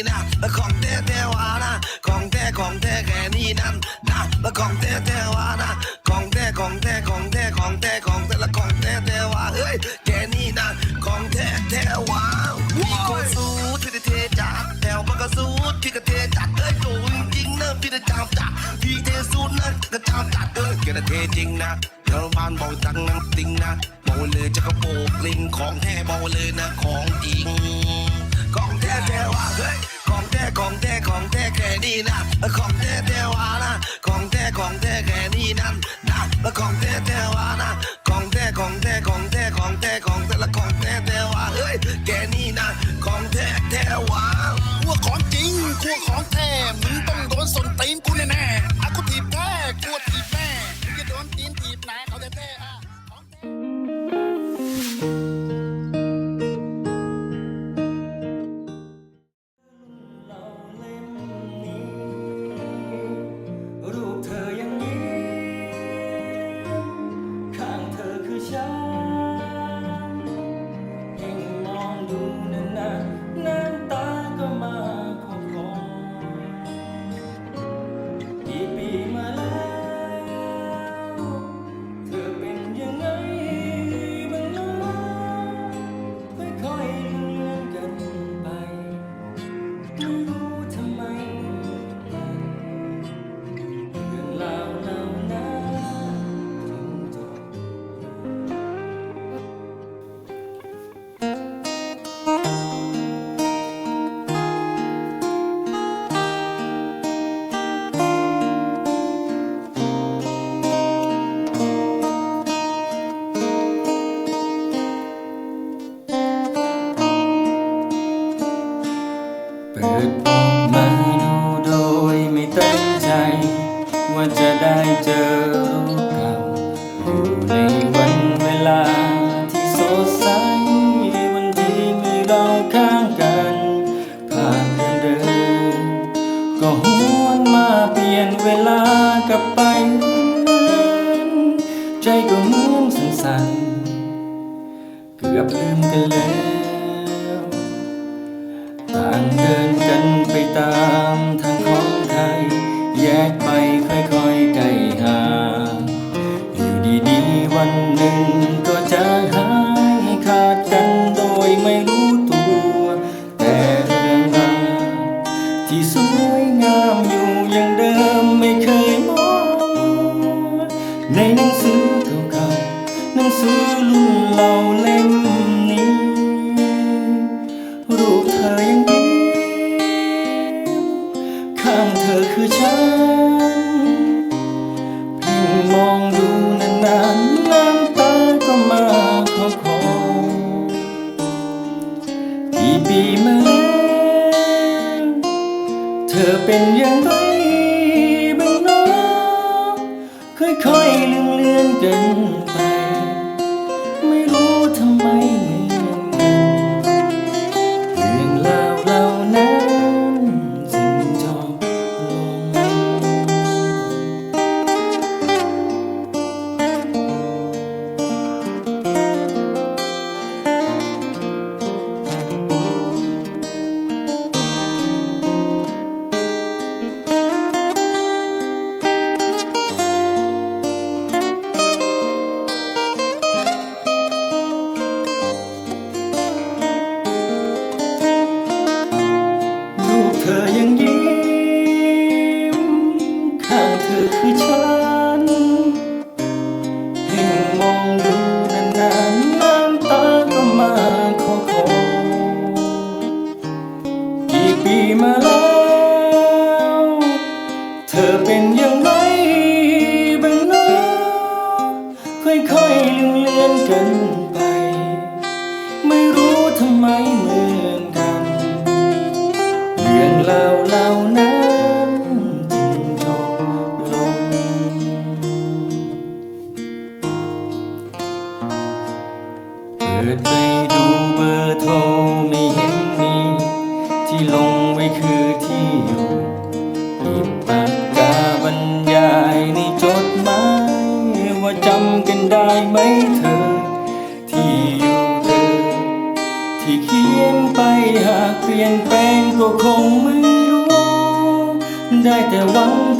แค่นี้นะของแท้แท้วานะ ของแท้ของแท้แค่นี้นั่นนะของแท้แท้วานะ ของแท้ของแท้ของแท้ของแท้ของแท้ละของแท้แท้วาเฮ้ยแค่นี้นะของแท้แท้วาพี่ก็สู้ที่จะเทจัดแถวมันก็สู้ที่ก็เทจัดเอ้ยโอ้ยจริงนะพี่จะจามจัดพี่เทสู้นะก็จามจัดเอ้ยแกจะเทจริงนะเดี๋ยวบ้านบอกจังนังติงนะบอกเลยจะกระโปกลิงของแท้บอกเลยนะของจริง ของแท้แท้ว่าเฮ้ยของแท้ของแท้ของแท้แค่นี้นะของแท้แท้ว่านะของแท้ของแท้แค่นี้นั่นนะของแท้แท้ว่านะของแท้ของแท้ของแท้ของแท้ของแท่ละของแท้แท้ว่าเฮ้ยแค่นี้นะของแท้แท้ว่า ว่าจะได้เจอรูปเก่าอยู่ในวันเวลาที่สดใสวันที่มีเราข้างกันผ่านเดินเดินก็หวนมาเปลี่ยนเวลากลับไปเรื่อนใจก็เหมือนสั่นเกือบลืมกันแล้วต่างเดินกันไปตาม ยไม่รู้ตัว แต่เรื่องราวที่สวยงามอยู่อย่างเดิมไม่เคยมองในหนังสือเก่าๆหนังสือรุ่นเราเล่มนี้ รูปเธอยังยิ้มข้างเธอคือฉันเพ่งมองดู อนกันไป ไม่รู้ทำไมเหมือนกันเรื่องราเล่านั้นจึงจบลง เปิดไปดูเบอร์โทรไม่เห็นมี ที่ลงไว้คือที่อยู่หยิบปากกาบรรยายในจดหมายว่าจำกันได้ไหมากเปลี่ยนแปลงก็คงไม่รู้ ได้แต่หวังกันไปความหลังคง